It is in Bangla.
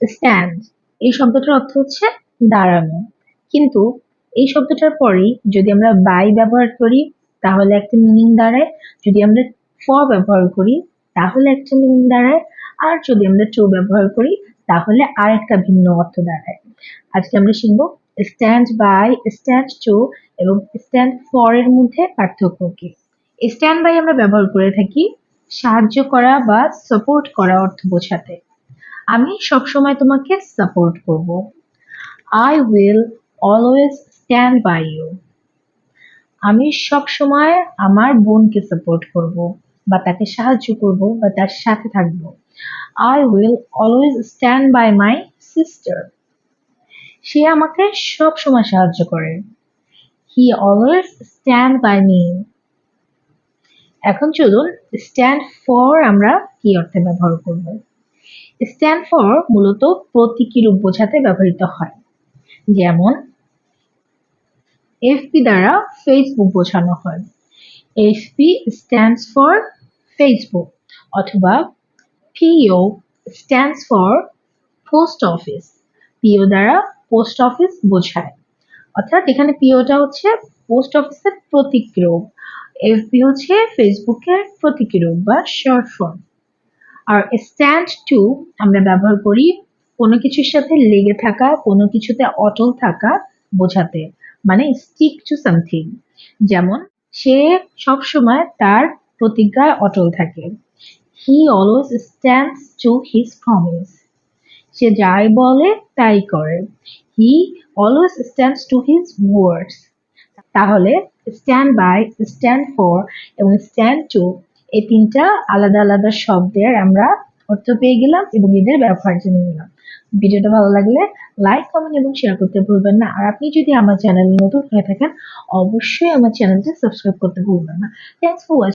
স্ট্যান্ড এই শব্দটার অর্থ হচ্ছে দাঁড়ানো। কিন্তু এই শব্দটার পরেই যদি আমরা বাই ব্যবহার করি, তাহলে একটা মিনিং দাঁড়ায়। যদি আমরা ফ ব্যবহার করি, তাহলে একটা মিনিং দাঁড়ায়। আর যদি আমরা টু ব্যবহার করি, তাহলে আর একটা ভিন্ন অর্থ দাঁড়ায়। আজকে আমরা শিখব স্ট্যান্ড বাই স্ট্যান্ড টু এবং স্ট্যান্ড ফর এর মধ্যে পার্থক্য কি। স্ট্যান্ড বাই আমরা ব্যবহার করে থাকি সাহায্য করা বা সাপোর্ট করা অর্থ বোঝাতে। আমি সবসময় তোমাকে সাপোর্ট করব। I will always stand by you আমি সবসময় আমার বোনকে সাপোর্ট করব বা তাকে সাহায্য করব বা তার সাথে থাকব। I will always stand by my sister সে আমাকে সব সময় সাহায্য করে। He always stand by me এখন চলুন স্ট্যান্ড ফর আমরা কি অর্থে ব্যবহার করব? স্ট্যান্ড ফর মূলত প্রতীকী রূপ বোঝাতে ব্যবহৃত হয়। যেমন এফপি দ্বারা ফেসবুক বোঝানো হয়। এফপি স্ট্যান্ডস ফর ফেসবুক অথবা PO stands for post office PO দ্বারা পোস্ট অফিস বোঝায়। অর্থাৎ এখানে পিওটা হচ্ছে পোস্ট অফিসের প্রতীক রূপ। এফবি হচ্ছে ফেসবুকের প্রতীক রূপ বা শর্ট ফর্ম আর স্ট্যান্ড টু আমরা ব্যবহার করি কোনো কিছুর সাথে লেগে থাকা, কোনো কিছুতে অটল থাকা বোঝাতে। মানে স্টিক টু সামথিং যেমন, সে সবসময় তার প্রতিজ্ঞায় অটল থাকে। He always stands to his promise সে যাই বলে, তাই করে। He always stands to his words তাহলে স্ট্যান্ড বাই স্ট্যান্ড ফর এবং স্ট্যান্ড টু এই তিনটা আলাদা আলাদা শব্দের আমরা অর্থ পেয়ে গেলাম এবং এদের ব্যবহার জেনে নিলাম। ভিডিওটা ভালো লাগলে লাইক কমেন্ট এবং শেয়ার করতে ভুলবেন না। আর আপনি যদি আমার চ্যানেল নতুন হয়ে থাকেন, অবশ্যই আমার চ্যানেলটি সাবস্ক্রাইব করতে ভুলবেন না। Thanks for watching